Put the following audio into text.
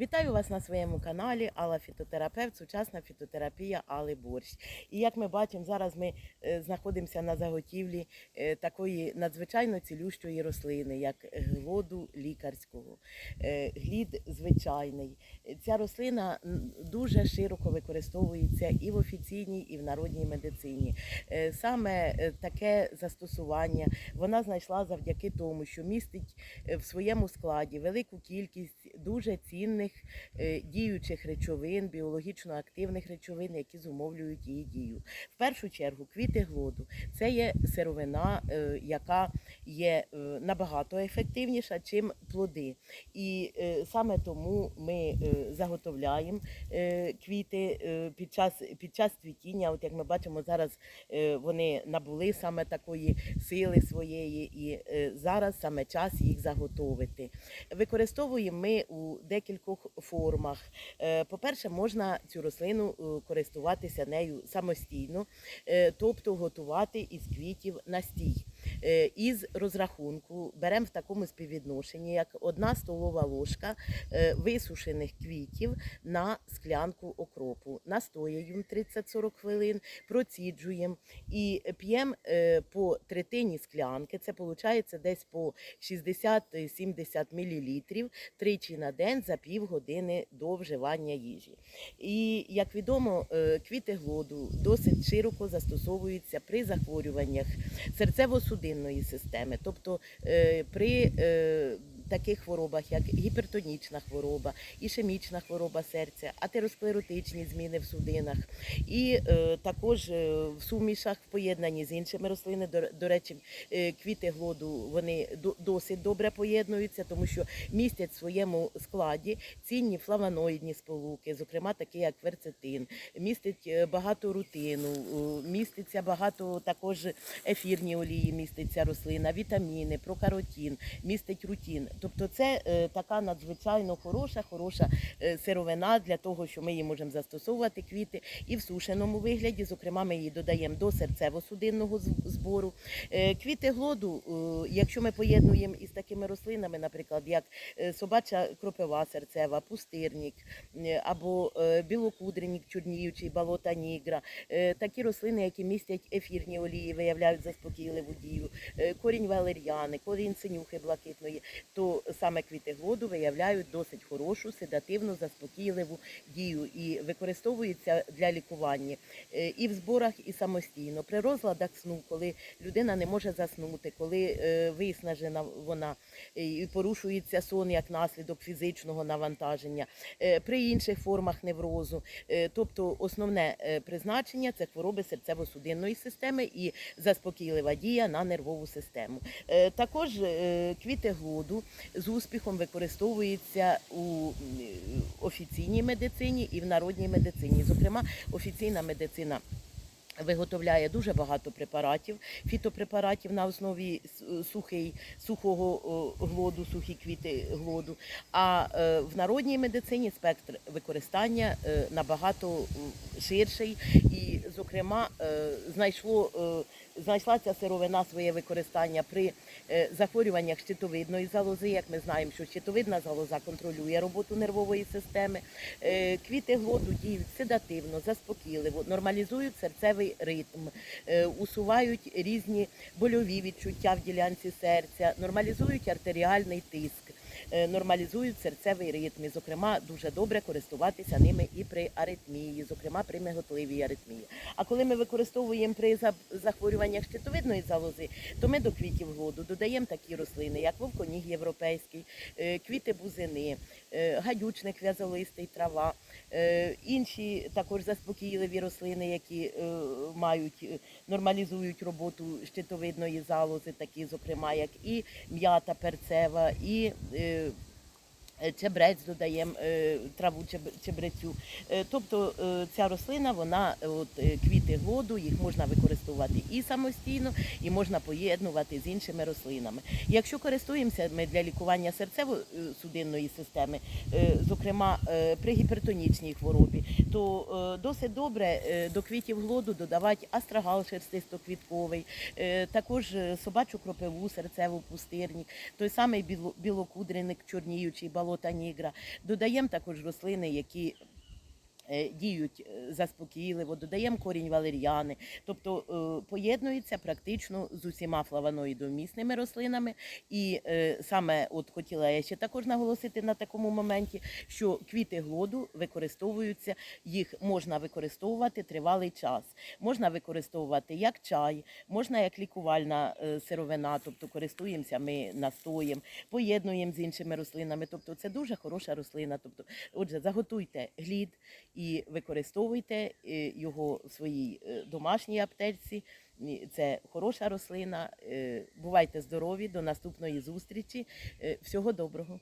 Вітаю вас на своєму каналі Алла Фітотерапевт, сучасна фітотерапія Али Борщ. І як ми бачимо, зараз ми е, знаходимося на заготівлі е, такої надзвичайно цілющої рослини, як глоду лікарського, Е, глід звичайний. Ця рослина дуже широко використовується і в офіційній, і в народній медицині. Саме таке застосування вона знайшла завдяки тому, що містить в своєму складі велику кількість дуже цінних е, діючих речовин, біологічно активних речовин, які зумовлюють її дію. В першу чергу квіти глоду це є сировина, е, яка є е, набагато ефективніша, чим плоди. І саме тому ми заготовляємо квіти під час, під час цвітіння. От як ми бачимо, зараз вони набули саме такої сили своєї, і зараз саме час їх заготовити. Використовуємо ми у декількох формах. Е, По-перше, можна цю рослину е, користуватися нею самостійно, е, тобто готувати із квітів настій. Е, Із розрахунку беремо в такому співвідношенні, як одна столова ложка е, висушених квітів на склянку окропу. Настоюємо 30-40 хвилин, проціджуємо і п'ємо е, по третині склянки. Це виходить десь по 60-70 мл тричі на день за півгодини до вживання їжі. І як відомо, квіти глоду досить широко застосовуються при захворюваннях серцево-судинної системи, тобто е, при е, таких хворобах, як гіпертонічна хвороба, ішемічна хвороба серця, атеросклеротичні зміни в судинах, і е, також е, в сумішах в поєднанні з іншими рослинами. До, до речі, е, квіти глоду вони до- досить добре поєднуються, тому що містять в своєму складі цінні флавоноїдні сполуки, зокрема такі як кверцетин, містить е, багато рутину, міститься багато також ефірні олії, міститься рослина, вітаміни, прокаротін, містить рутін. Тобто це е, така надзвичайно хороша, хороша е, сировина для того, що ми її можемо застосовувати квіти і в сушеному вигляді. Зокрема, ми її додаємо до серцево-судинного збору. Е, Квіти глоду, е, якщо ми поєднуємо із такими рослинами, наприклад, як е, собача кропива серцева, пустирник е, або е, білокудренник чорніючий, болота нігра, е, такі рослини, які містять ефірні олії, виявляють заспокійливу дію, е, корінь валер'яни, корінь синюхи блакитної, то саме квіти глоду виявляють досить хорошу седативну заспокійливу дію і використовуються для лікування е, і в зборах, і самостійно. При розладах сну, коли людина не може заснути, коли е, виснажена вона е, і порушується сон як наслідок фізичного навантаження, при інших формах неврозу. Тобто основне призначення це хвороби серцево-судинної системи і заспокійлива дія на нервову систему. Також квіти глоду з успіхом використовуються у офіційній медицині і в народній медицині. Зокрема, офіційна медицина. Виготовляє дуже багато препаратів, фітопрепаратів на основі сухий, сухого глоду, сухі квіти глоду. А е, в народній медицині спектр використання е, набагато ширший. І, зокрема, е, знайшло, е, знайшла ця сировина своє використання при е, захворюваннях щитовидної залози. Як ми знаємо, що щитовидна залоза контролює роботу нервової системи. Квіти глоду діють седативно, заспокійливо, нормалізують серцевий ритм, усувають різні больові відчуття в ділянці серця, нормалізують артеріальний тиск. Нормалізують серцевий ритм, і, зокрема, дуже добре користуватися ними і при аритмії, зокрема при миготливій аритмії. А коли ми використовуємо при захворюваннях щитовидної залози, то ми до квітів глоду додаємо такі рослини, як вовконіг європейський, е, квіти бузини, е, гадючник в'язолистий, трава, е, інші також заспокійливі рослини, які мають нормалізують роботу щитовидної залози, такі, зокрема, як і м'ята перцева, і Чебрець додаємо е, траву чебрецю. Е, Тобто е, ця рослина, вона е, от е, квіти глоду, їх можна використовувати і самостійно, і можна поєднувати з іншими рослинами. Якщо користуємося ми для лікування серцево-судинної системи, е, зокрема е, при гіпертонічній хворобі, то е, досить добре е, до квітів глоду додавати астрагал шерстистоквітковий, е, також е, собачу кропиву, серцеву пустирник, той самий біло- білокудреник чорніючий, болота нігра. Додаємо також рослини, які діють е, заспокійливо, додаємо корінь валеріани, тобто е, поєднується практично з усіма флавоноїдомісними рослинами. І е, саме от хотіла я ще також наголосити на такому моменті, що квіти глоду використовуються, їх можна використовувати тривалий час. Можна використовувати як чай, можна як лікувальна е, сировина, тобто користуємося ми настоєм, поєднуємо з іншими рослинами. Тобто це дуже хороша рослина. Тобто, отже, заготуйте глід і використовуйте е, його в своїй е, домашній аптечці. Це хороша рослина. Е, Бувайте здорові, до наступної зустрічі. Всього доброго.